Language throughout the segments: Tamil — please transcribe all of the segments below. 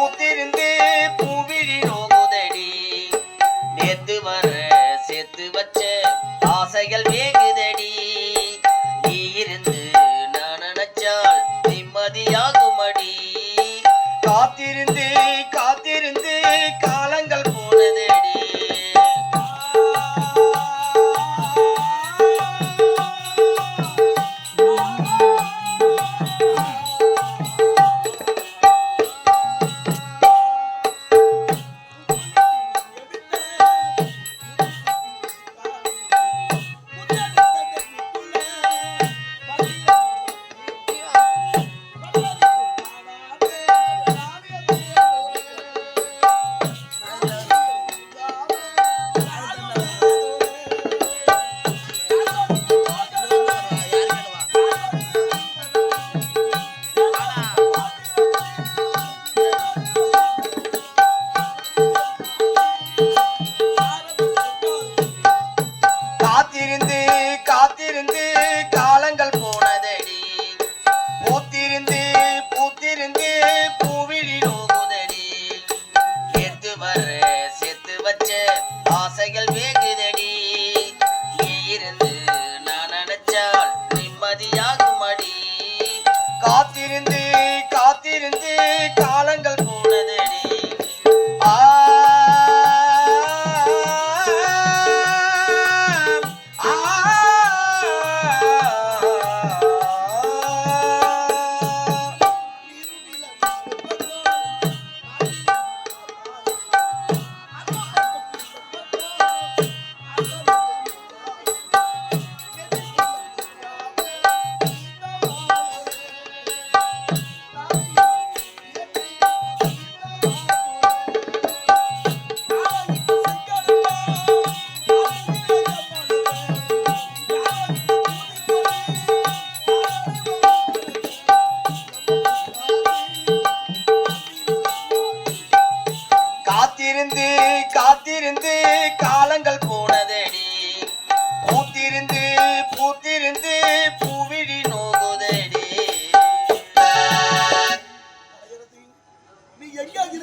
பூத்திருந்து பூவிழி நோகுதடி. நேத்து வர சேர்த்து வச்ச ஆசைகள் வேகுதடி. நீ இருந்து நான் நினைச்சால் நிம்மதியாகுமடி. காத்திருந்து காத்திருந்து காலங்கள் போனதடி. Thank tirindi ka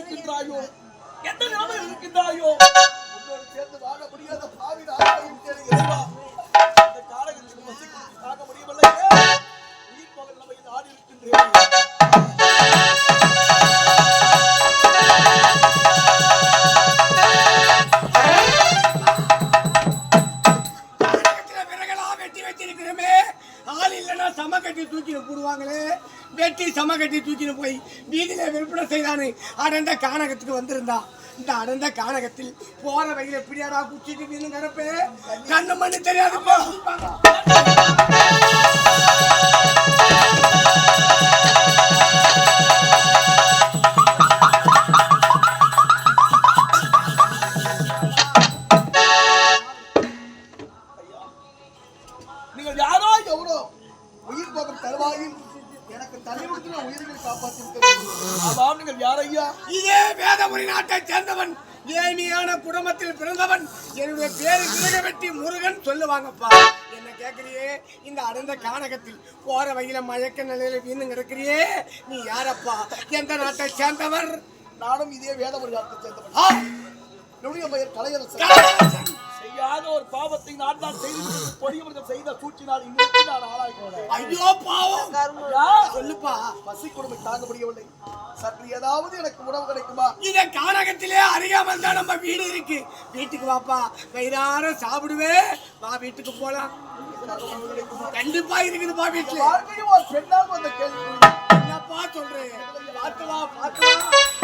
இருக்கின்றாயோ? எந்த நிலைமையில் இருக்கின்றாயோ? உன்னோடு சேர்ந்து வாழ முடியாத பாவி நாளையும் தேடி வெட்டி சம கட்டி தூக்கின்னு போய் வீதியில விற்பனை செய்தானு அடர்ந்த கானகத்துக்கு வந்திருந்தா. இந்த அடர்ந்த கானகத்தில் போற வகையில் எப்படியாடா குச்சிட்டு வீணும் கிடப்பே. கண்ணு மண்ணு தெரியாது நீங்கள் யாரோ எவ்வளோ உயிர் போகும் தருவாயில் எனக்கு கொடுத்து உயிர்களை காப்பாற்றி ஆமாம் நீங்கள் யாரையா இதே வேதபுரி நாட்டை சேர்ந்தவன் ஏனியான குடும்பத்தில் பிறந்தவன். என்னுடைய பேரு கிரகவெட்டி முருகன் சொல்லுவாங்கப்பா. என்ன கேக்குறியே? இந்த அடர்ந்த கானகத்தில் போற வகையில மயக்க நிலையில வீணு கிடக்குறியே நீ யாரப்பா? எந்த நாட்டை சேர்ந்தவர்? நானும் இதே வேதமொழி காலத்தை சேர்ந்தவன். என்னுடைய பெயர் கலையரசன்! ஒரு பாவத்தை நான் தான் செய்து பொடியவர்கள் செய்த சூழ்ச்சினால் இன்னைக்கு நான் ஆளாகிறேன் ஐயோ பாவம். சொல்லுப்பா பசி கொடுமை தாங்க முடியவில்லை சற்று ஏதாவது எனக்கு உணவு கிடைக்குமா? இந்த கானகத்திலே அறியாமல் தான் நம்ம வீடு இருக்கு. வீட்டுக்கு வாப்பா. வயிறார சாப்பிடுவே. வா வீட்டுக்கு போலாம். கண்டிப்பா இருக்குதுப்பா வீட்டுல. ஒரு பெண்ணால் வந்த கேள்வி. என்னப்பா சொல்றேன் பார்த்து வா பார்த்து வா